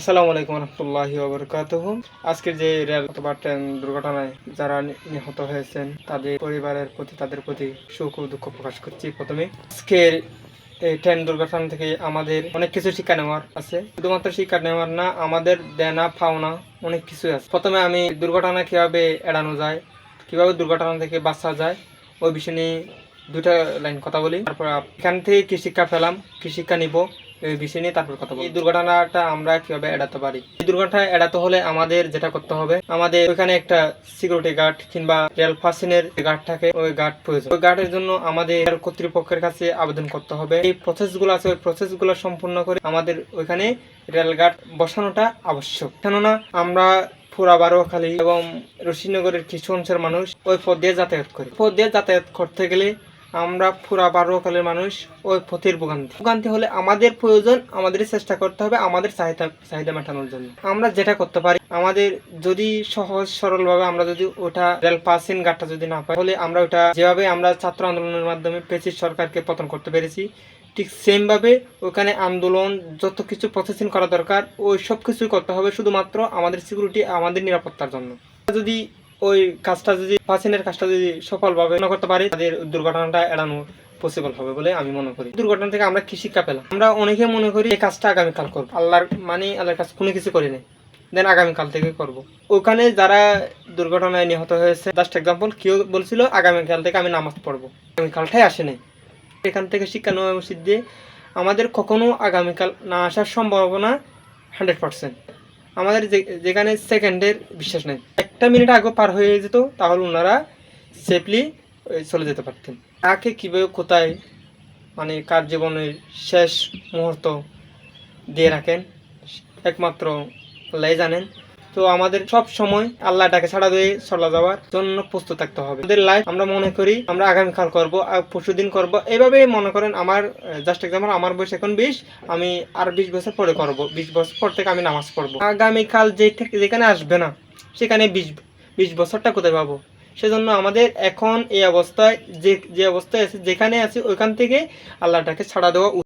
আসসালামু আলাইকুম রহমতুল্লাহ বরকাতুহ। আজকের যে রেল অথবা ট্রেন দুর্ঘটনায় যারা নিহত হয়েছেন, তাদের পরিবারের প্রতি, তাদের প্রতি সুখ ও দুঃখ প্রকাশ করছি প্রথমে। আজকের এই ট্রেন দুর্ঘটনা থেকে আমাদের অনেক কিছু শিক্ষা নেওয়ার আছে। শুধুমাত্র শিক্ষা নেওয়ার না, আমাদের দেনা, পাওনা অনেক কিছু আছে। প্রথমে আমি দুর্ঘটনা কীভাবে এড়ানো যায়, কীভাবে দুর্ঘটনা থেকে বাঁচা যায়, ওই বিষয় নিয়ে দুটা লাইন কথা বলি। তারপর এখান থেকে কি শিক্ষা পেলাম, কি শিক্ষা নিব বিষয় নিয়ে তারপর কথা বলি দুর্ঘটনাটা আমরা কীভাবে এড়াতে পারি? এই দুর্ঘটনা এড়াতে হলে আমাদের যেটা করতে হবে, আমাদের ওইখানে একটা সিকিউরিটি গার্ড কিংবা রেল ফাসিনের গার্ড থাকে, ওই গার্ড প্রয়োজন। ওই গার্ডের জন্য আমাদের রেল কর্তৃপক্ষের কাছে আবেদন করতে হবে। এই প্রসেসগুলো আছে, ওই প্রসেসগুলো সম্পূর্ণ করে আমাদের ওইখানে রেল গার্ড বসানোটা আবশ্যক। কেননা আমরা পুরা বারোখালী এবং রশিনগরের কিছু অংশের মানুষ ওই পথ দিয়ে যাতায়াত করি। পথ দিয়ে যাতায়াত করতে গেলে আমরা পুরা বারোকালের মানুষ ওই পথের ভোগান্তি। ভোগান্তি হলে আমাদের প্রয়োজন, আমাদের চেষ্টা করতে হবে আমাদের চাহিদা চাহিদা মেটানোর জন্য। আমরা যেটা করতে পারি, আমাদের যদি সহজ সরল ভাবে আমরা যদি ওটা রেল পাসিং গাটটা যদি না পাই, তাহলে আমরা ওটা যেভাবে আমরা ছাত্র আন্দোলনের মাধ্যমে পেচিস সরকারকে পতন করতে পেরেছি, ঠিক সেম ভাবে ওখানে আন্দোলন যত কিছু প্রসেসিং করা দরকার, ওই সব কিছুই করতে হবে শুধুমাত্র আমাদের সিকিউরিটি আমাদের নিরাপত্তার জন্য। যদি ওই কাজটা যদি পাসিনের কাজটা যদি সফলভাবে করতে পারি, তাদের দুর্ঘটনাটা এড়ানো পসিবল হবে বলে আমি মনে করি। দুর্ঘটনা থেকে আমরা কি শিক্ষা পেলাম? আমরা অনেকে মনে করি এই কাজটা আগামীকাল করব। আল্লাহর মানে আল্লাহর কাছে কোনো কিছু করি নাই। দেন আগামীকাল থেকে করব। ওখানে যারা দুর্ঘটনায় নিহত হয়েছে জাস্ট এক্সাম্পল কেউ বলছিল, আগামীকাল থেকে আমি নামাজ পড়ব। আগামীকালটাই আসে নাই। এখান থেকে শিক্ষা নেওয়া উচিত যে, আমাদের কখনো আগামীকাল না আসার সম্ভাবনা হান্ড্রেড পার্সেন্ট আমাদের যেখানে সেকেন্ডের বিশ্বাস নেই। একটা মিনিট আগে পার হয়ে যেত, তাহলে ওনারা সেফলি চলে যেতে পারতেন। তাকে কীভাবে কোথায় মানে কার জীবনের শেষ মুহূর্ত দিয়ে রাখেন, একমাত্র আল্লাহ জানেন। তো আমাদের সব সময় আল্লাহটাকে ছাড়া দিয়ে চলা যাওয়ার জন্য প্রস্তুত থাকতে হবে। আমাদের লাইফ আমরা মনে করি, আমরা আগামীকাল করব পরশু দিন করব। এইভাবে মনে করেন আমার জাস্ট এক্সাম্পল আমার বয়স এখন বিশ, আমি আর বিশ বছর পরে করব। বিশ বছর পর থেকে আমি নামাজ পড়ব। আগামীকাল যে থেকে- যেখানে আসবে না, সেখানে বিশ বিশ বছরটা কোথায় পাবো? সেজন্য আমাদের এখন এই অবস্থায়, যে যে অবস্থায় আছে, যেখানে আছে, ওইখান থেকে আল্লাহটাকে ছাড়া দেওয়া।